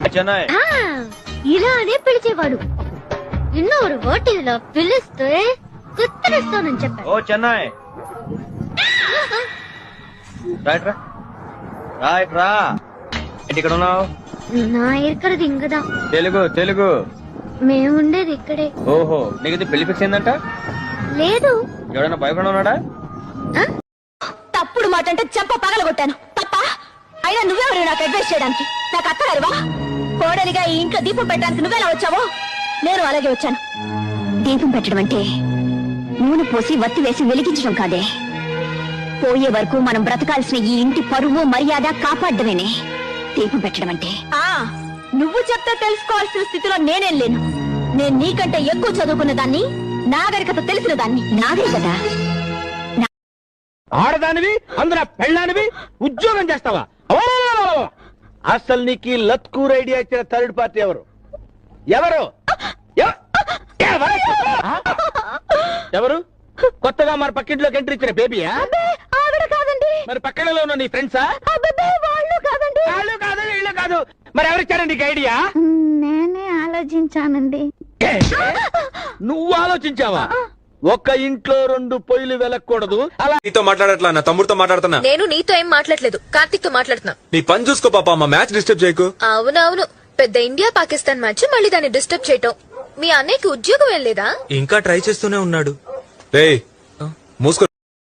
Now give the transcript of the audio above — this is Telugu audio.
చెన్నై ఆ, ఇలానే పిలిచేవాడు இன்னொரு వాటి ఇలా పిలిస్తే కుత్తరిస్తానని చెప్పాడు ఓ చెన్నై రైట్ రా రైట్ రా ఏంటి ఇక్కడ ఉన్నావు నా ఇక్కడది ఇంకదా తెలుగు తెలుగు మేముండేది ఇక్కడే ఓహో నీకు ఇది పెళ్లి ఫిక్స్ అయిందంట లేదు ఎవడైనా బాయ్ ఫ్రెండ్ ఉన్నాడా తప్పుడు మాట అంటే చెంప పగలగొట్టాను తప్ప అయినా నువ్వెవరు నాకు అడ్వైస్ చేయడానికి నాకు అత్తగారువా కోడలిగా ఈ ఇంట్లో దీపం పెట్టడానికి నువ్వెలా వచ్చావో? నేను అలాగే వచ్చాను. దీపం పెట్టడం అంటే నూనె పోసి వత్తి వేసి వెలిగించడం కాదే. పోయే వరకు మనం బ్రతకాల్సిన ఈ ఇంటి పరువు మర్యాద కాపాడమేనే దీపం పెట్టడం అంటే ఆ నువ్వు చెప్తే తెలుసుకోవాల్సిన స్థితిలో నేనేం లేను. నేను నీకంటే ఎక్కువ చదువుకున్న దాన్ని నాగరికత తెలిసిన దాన్ని. నాగరికత? ఆడదానివి అందున పెళ్ళానివి ఉద్యోగం చేస్తావా! అసలు నీకు లత్కూర్ ఐడియా ఇచ్చిన థర్డ్ పార్టీ ఎవరు? ఎవరు? ఎవ- ఎవరు? కొత్తగా మన పక్కింట్లోకి ఎంట్రీ ఇచ్చిన బేబీయా? ఆవిడ కాదండి. మరి పక్కనలో ఉన్న నీ ఫ్రెండ్సా? వాళ్ళు కాదండి. వాళ్ళు కాదు వీళ్ళు కాదు. మరి ఎవరిచ్చారు నీకు ఐడియా? నేనే ఆలోచించానండి. నువ్వు ఆలోచించావా? ఒక్క ఇంట్లో రెండు పొయ్యిలు వెలకూడదు అలా నీతో మాట్లాడట్లా నా తమ్ముడితో మాట్లాడుతున్నా. నేను నీతో ఏం మాట్లాడలేదు కార్తీక్తో మాట్లాడుతున్నా. నీ పని చూసుకో పాప మా మ్యాచ్ డిస్టర్బ్ చేయకు. అవునవును పెద్ద ఇండియా పాకిస్తాన్ మ్యాచ్ మళ్ళీ దాన్ని డిస్టర్బ్ చేయటం. మీ అన్నయ్యకి ఉద్యోగం ఏం లేదా? ఇంకా ట్రై చేస్తూనే ఉన్నాడు. రే మూసుకో.